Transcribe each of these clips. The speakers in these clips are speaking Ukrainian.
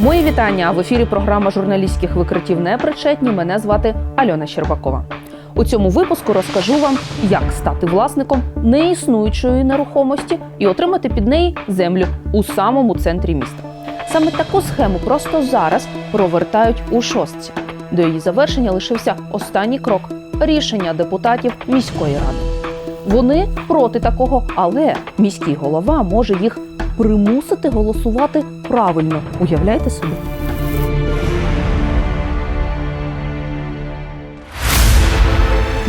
Мої вітання в ефірі. Програма журналістських викриттів непричетні. Мене звати Альона Щербакова. У цьому випуску розкажу вам, як стати власником неіснуючої нерухомості і отримати під неї землю у самому центрі міста. Саме таку схему просто зараз провертають у шостці. До її завершення лишився останній крок рішення депутатів міської ради. Вони проти такого, але міський голова може їх примусити голосувати правильно. Уявляєте собі?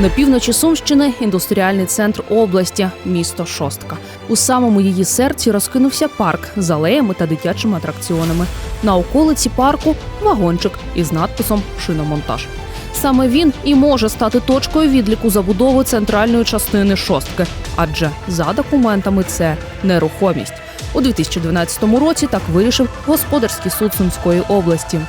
На півночі Сумщини індустріальний центр області, місто Шостка. У самому її серці розкинувся парк з алеями та дитячими атракціонами. На околиці парку вагончик із надписом Шиномонтаж. Саме він і може стати точкою відліку забудови центральної частини шостки, адже за документами це нерухомість. У 2012 році так вирішив господарський суд Сумської області.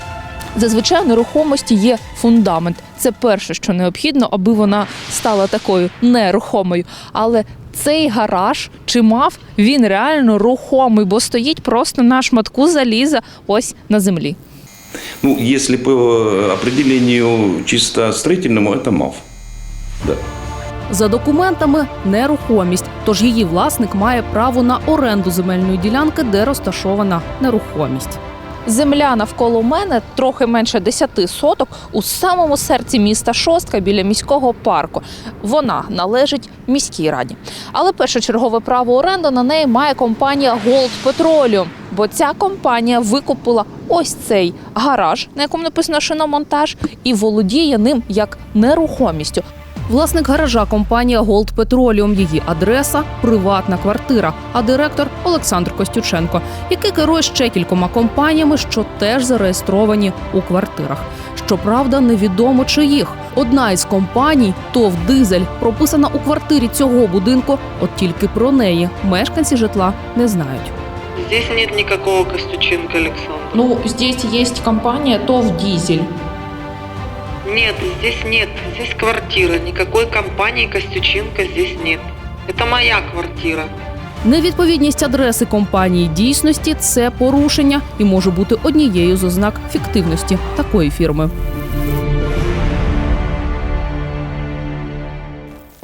Зазвичай нерухомості є фундамент. Це перше, що необхідно, аби вона стала такою нерухомою. Але цей гараж чи мав він реально рухомий, бо стоїть просто на шматку заліза ось на землі. Ну, если по определению чисто строительному, это МАФ. Да. За документами нерухомість, тож її власник має право на оренду земельної ділянки, де розташована нерухомість. Земля навколо мене трохи менше 10 соток у самому серці міста Шостка біля міського парку. Вона належить міській раді. Але першочергове право оренди на неї має компанія Gold Petroleum, бо ця компанія викупила ось цей гараж, на якому написано шиномонтаж, і володіє ним як нерухомістю. Власник гаража компанія Gold Petroleum. Її адреса приватна квартира. А директор Олександр Костюченко, який керує ще кількома компаніями, що теж зареєстровані у квартирах. Щоправда, невідомо чиїх. Одна із компаній ТОВ Дизель прописана у квартирі цього будинку. От тільки про неї мешканці житла не знають. Здесь нет никакого Костюченко Александра. Ну, здесь есть компания ТОВ Дизель. Нет, здесь нет. Здесь квартира. Никакой компании Костюченко здесь нет. Это моя квартира. Невідповідність адреси компанії дійсності це порушення і може бути однією з ознак фіктивності такої фірми.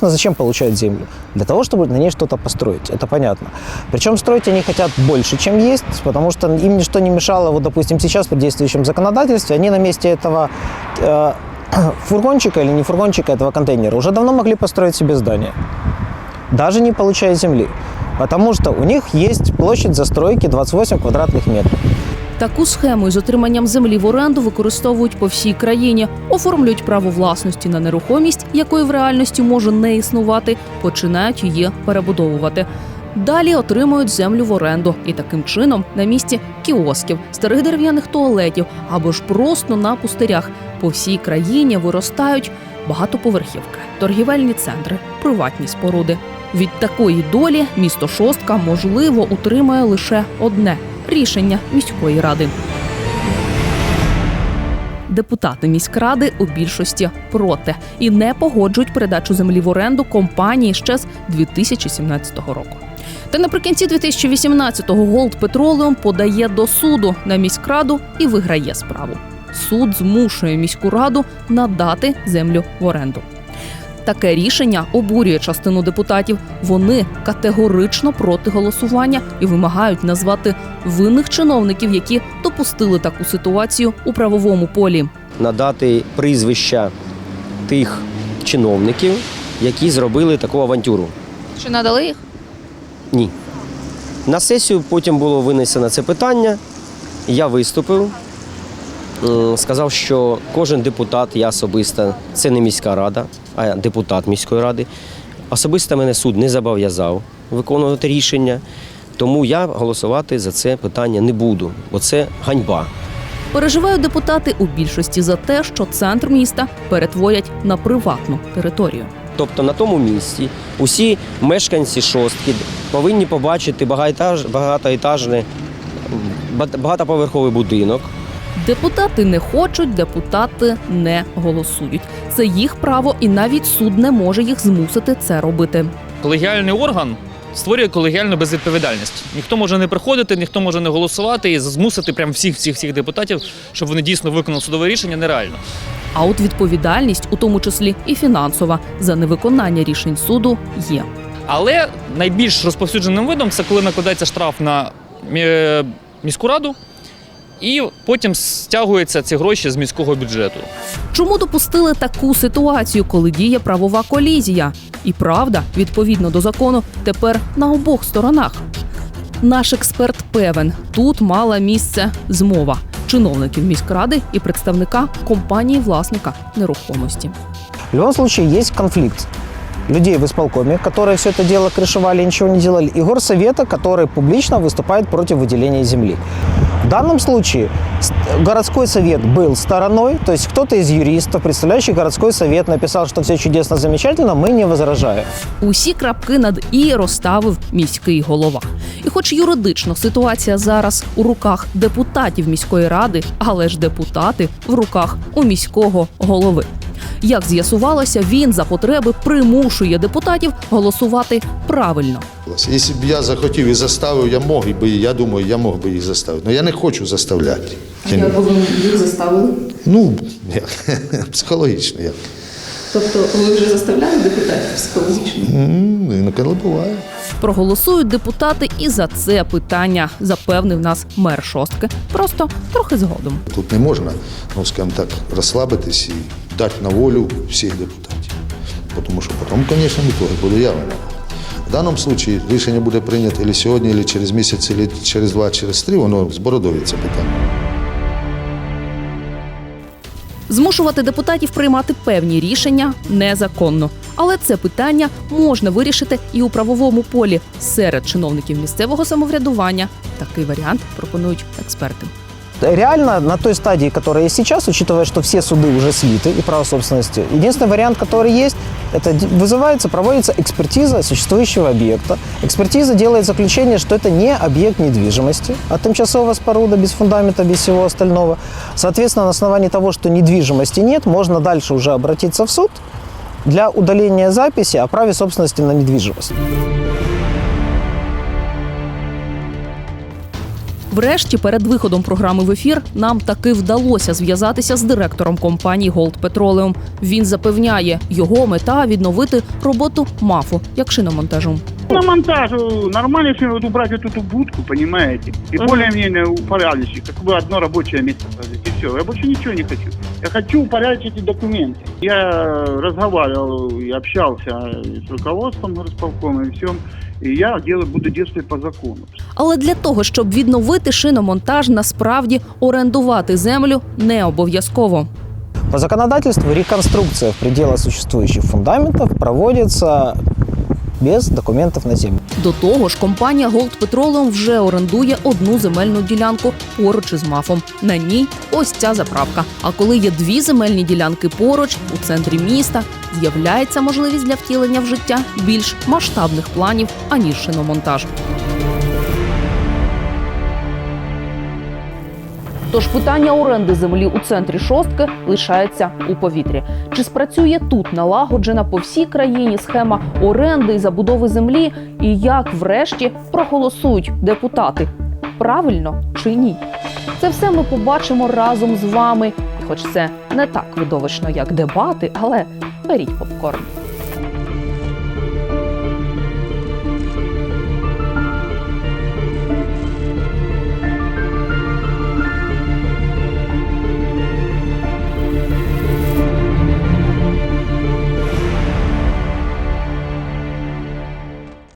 Ну, зачем получают землю? Для того, чтобы на ней что-то построить, это понятно. Причем строить они хотят больше, чем есть, потому что им ничто не мешало, вот, допустим, сейчас по действующем законодательстве, они на месте этого э, фургончика или не фургончика, этого контейнера уже давно могли построить себе здание, даже не получая земли. Потому что у них есть площадь застройки 28 квадратных метров. Таку схему із отриманням землі в оренду використовують по всій країні, оформлюють право власності на нерухомість, якої в реальності може не існувати, починають її перебудовувати. Далі отримують землю в оренду і таким чином на місці кіосків, старих дерев'яних туалетів або ж просто на пустирях по всій країні виростають багатоповерхівки, торгівельні центри, приватні споруди. Від такої долі місто Шостка можливо утримає лише одне рішення міської ради. Депутати міськради у більшості проти і не погоджують передачу землі в оренду компанії ще з 2017 року. Та наприкінці 2018-го Gold Petroleum подає до суду на міськраду і виграє справу. Суд змушує міську раду надати землю в оренду. Таке рішення обурює частину депутатів. Вони категорично проти голосування і вимагають назвати винних чиновників, які допустили таку ситуацію у правовому полі. надати прізвища тих чиновників, які зробили таку авантюру. Чи надали їх? Ні. На сесію потім було винесено це питання. Я виступив, сказав, що кожен депутат, я особисто, це не міська рада, а депутат міської ради. Особисто мене суд не зобов'язав виконувати рішення, тому я голосувати за це питання не буду, бо це ганьба. Переживають депутати у більшості за те, що центр міста перетворять на приватну територію. Тобто на тому місці усі мешканці шостки повинні побачити багатоетаж, багатоетажний, багатоповерховий будинок. Депутати не хочуть, депутати не голосують. Це їх право, і навіть суд не може їх змусити це робити. колегіальний орган створює колегіальну безвідповідальність. Ніхто може не приходити, ніхто може не голосувати і змусити прям всіх всіх всіх депутатів, щоб вони дійсно виконали судове рішення, нереально. А от відповідальність, у тому числі і фінансова, за невиконання рішень суду є. Але найбільш розповсюдженим видом це коли накладається штраф на міську раду, і потім стягуються ці гроші з міського бюджету. Чому допустили таку ситуацію, коли діє правова колізія? І правда, відповідно до закону, тепер на обох сторонах. Наш експерт певен, тут мала місце змова чиновників міськради і представника компанії власника нерухомості. В любом случае есть конфликт людей в исполкоме, которые все это дело крышевали, ничего не делали, и горсовета, который публично выступает против выделения земли. В данном случае с- городской совет был стороной, то есть кто-то из юристов, представляющий городской совет, написал, что все чудесно, замечательно, мы не возражаем. Усі крапки над і розставив міський голова. І, хоч юридично ситуація зараз у руках депутатів міської ради, але ж депутати в руках у міського голови. Як з'ясувалося, він за потреби примушує депутатів голосувати правильно. Якщо б я захотів і заставив, я мог би, я думаю, я мог би їх заставити. Але я не хочу заставляти. Я не- їх заставили? Ну, як? психологічно як. Тобто ви вже заставляли депутатів психологічно? Інколи буває. Проголосують депутати і за це питання, запевнив нас мер шостки. Просто трохи згодом. Тут не можна, ну скажімо так, розслабитись і дати на волю всіх депутатів. Тому що потім, звісно, нікого буду я винен. В даному випадку рішення буде прийнято або сьогодні, або через місяць, або через два, через три, воно збородові це питання. Змушувати депутатів приймати певні рішення незаконно. Але це питання можна вирішити і у правовому полі серед чиновників місцевого самоврядування. Такий варіант пропонують експерти. Реально, на той стадии, которая есть сейчас, учитывая, что все суды уже слиты и право собственности, единственный вариант, который есть, это вызывается, проводится экспертиза существующего объекта. Экспертиза делает заключение, что это не объект недвижимости, а тимчасовая споруда без фундамента, без всего остального. Соответственно, на основании того, что недвижимости нет, можно дальше уже обратиться в суд для удаления записи о праве собственности на недвижимость. Врешті, перед виходом програми в ефір, нам таки вдалося зв'язатися з директором компанії Gold Petroleum. Він запевняє, його мета відновити роботу МАФу як шиномонтажу. На монтаж э, нормально все вот убрать вот эту будку, понимаете? И более-менее упорядочить, как бы одно рабочее место сложить, и все. Я больше ничего не хочу. Я хочу упорядочить эти документы. Я разговаривал и общался с руководством горосполкома и всем. И я делаю, буду действовать по закону. Але для того, щоб відновити шиномонтаж, насправді орендувати землю не обов'язково. По законодательству реконструкция в пределах существующих фундаментов проводится без документів на землю. До того ж, компанія Gold Petroleum вже орендує одну земельну ділянку поруч із мафом. На ній ось ця заправка. А коли є дві земельні ділянки поруч у центрі міста, з'являється можливість для втілення в життя більш масштабних планів аніж шиномонтаж. Тож питання оренди землі у центрі шостки лишається у повітрі. Чи спрацює тут налагоджена по всій країні схема оренди і забудови землі? І як врешті проголосують депутати? Правильно чи ні? Це все ми побачимо разом з вами. Хоч це не так видовищно, як дебати, але беріть попкорн.